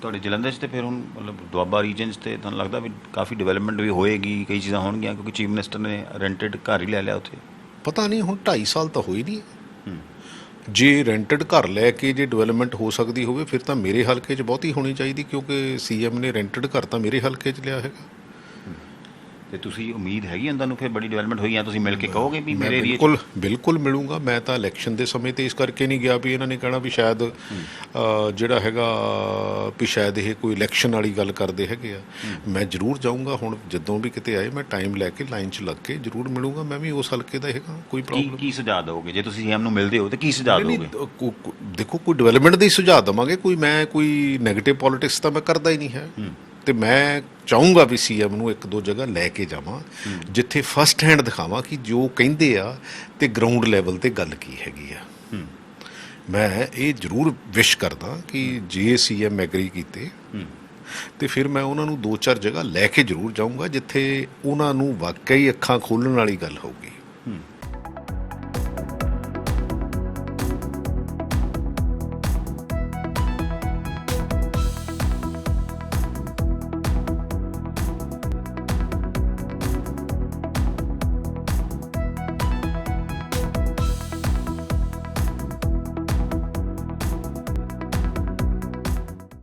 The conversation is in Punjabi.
ਤੁਹਾਡੇ ਜਲੰਧਰ 'ਚ ਤੇ ਫਿਰ ਹੁਣ ਮਤਲਬ ਦੁਆਬਾ ਰੀਜਨ 'ਚ ਤੇ ਤੁਹਾਨੂੰ ਲੱਗਦਾ ਵੀ ਕਾਫੀ ਡਿਵੈਲਪਮੈਂਟ ਵੀ ਹੋਏਗੀ ਕਈ ਚੀਜ਼ਾਂ ਹੋਣਗੀਆਂ ਕਿਉਂਕਿ ਚੀਫ ਮਿਨਿਸਟਰ ਨੇ ਰੈਂਟਡ ਘਰ ਹੀ ਲੈ ਲਿਆ ਉੱਥੇ। ਪਤਾ ਨਹੀਂ ਹੁਣ 2.5 ਸਾਲ ਤਾਂ ਹੋਈ ਨਹੀਂ। ਜੇ ਰੈਂਟਡ ਘਰ ਲੈ ਕੇ ਜੇ ਡਿਵੈਲਪਮੈਂਟ ਹੋ ਸਕਦੀ ਹੋਵੇ ਫਿਰ ਤਾਂ ਮੇਰੇ ਹਲਕੇ 'ਚ ਬਹੁਤੀ ਹੋਣੀ ਚਾਹੀਦੀ ਕਿਉਂਕਿ ਸੀਐਮ ਨੇ ਰੈਂਟਡ ਘਰ ਤਾਂ ਮੇਰੇ ਹਲਕੇ 'ਚ ਲਿਆ ਹੈਗਾ। ਤੇ ਤੁਸੀਂ ਉਮੀਦ ਹੈਗੀ ਉਹਨਾਂ ਨੂੰ ਫਿਰ ਬੜੀ ਡਿਵੈਲਪਮੈਂਟ ਹੋਈ ਆ ਤੁਸੀਂ ਮਿਲ ਕੇ ਕਹੋਗੇ ਵੀ ਮੇਰੇ ਏਰੀਆ ਬਿਲਕੁਲ ਬਿਲਕੁਲ ਮਿਲੂੰਗਾ। ਮੈਂ ਤਾਂ ਇਲੈਕਸ਼ਨ ਦੇ ਸਮੇਂ ਤੇ ਇਸ ਕਰਕੇ ਨਹੀਂ ਗਿਆ ਵੀ ਇਹਨਾਂ ਨੇ ਕਹਿਣਾ ਵੀ ਸ਼ਾਇਦ ਜਿਹੜਾ ਹੈਗਾ ਵੀ ਸ਼ਾਇਦ ਇਹ ਕੋਈ ਇਲੈਕਸ਼ਨ ਵਾਲੀ ਗੱਲ ਕਰਦੇ ਹੈਗੇ ਆ। ਮੈਂ ਜ਼ਰੂਰ ਜਾਊਂਗਾ। ਹੁਣ ਜਦੋਂ ਵੀ ਕਿਤੇ ਆਏ ਮੈਂ ਟਾਈਮ ਲੈ ਕੇ ਲਾਈਨ 'ਚ ਲੱਗ ਕੇ ਜ਼ਰੂਰ ਮਿਲੂੰਗਾ। ਮੈਂ ਵੀ ਉਸ ਹਲਕੇ ਦਾ ਹੈਗਾ ਕੋਈ ਪ੍ਰੋਬਲਮ ਕੀ ਸੁਝਾਅ ਦਿਓਗੇ ਜੇ ਤੁਸੀਂ ਸੀਐਮ ਨੂੰ ਮਿਲਦੇ ਹੋ ਤੇ ਕੀ ਸੁਝਾਅ ਕੋ- ਦੇਖੋ ਕੋਈ ਡਿਵੈਲਪਮੈਂਟ ਦੇ ਸੁਝਾਅ ਦਵਾਂਗੇ। ਕੋਈ ਮੈਂ ਕੋਈ 네ਗੇਟਿਵ ਪੋਲਿਟਿਕਸ ਤਾਂ ਮੈਂ ਕਰਦਾ ਹੀ ਨਹੀਂ ਹੈ। ਤੇ ਮੈਂ ਚਾਹੂੰਗਾ ਵੀ ਸੀਐਮ ਨੂੰ ਇੱਕ ਦੋ ਜਗ੍ਹਾ ਲੈ ਕੇ ਜਾਵਾਂ ਜਿੱਥੇ ਫਸਟ ਹੈਂਡ ਦਿਖਾਵਾਂ ਕਿ ਜੋ ਕਹਿੰਦੇ ਆ ਤੇ ਗਰਾਊਂਡ ਲੈਵਲ ਤੇ ਗੱਲ ਕੀ ਹੈਗੀ ਆ। ਮੈਂ ਇਹ ਜ਼ਰੂਰ ਵਿਸ਼ ਕਰਦਾ ਕਿ ਜੇ ਸੀਐਮ ਐਗਰੀ ਕੀਤੇ ਤੇ ਫਿਰ ਮੈਂ ਉਹਨਾਂ ਨੂੰ ਦੋ ਚਾਰ ਜਗ੍ਹਾ ਲੈ ਕੇ ਜ਼ਰੂਰ ਜਾਊਂਗਾ ਜਿੱਥੇ ਉਹਨਾਂ ਨੂੰ ਵਾਕਈ ਅੱਖਾਂ ਖੋਲਣ ਵਾਲੀ ਗੱਲ ਹੋਊਗੀ।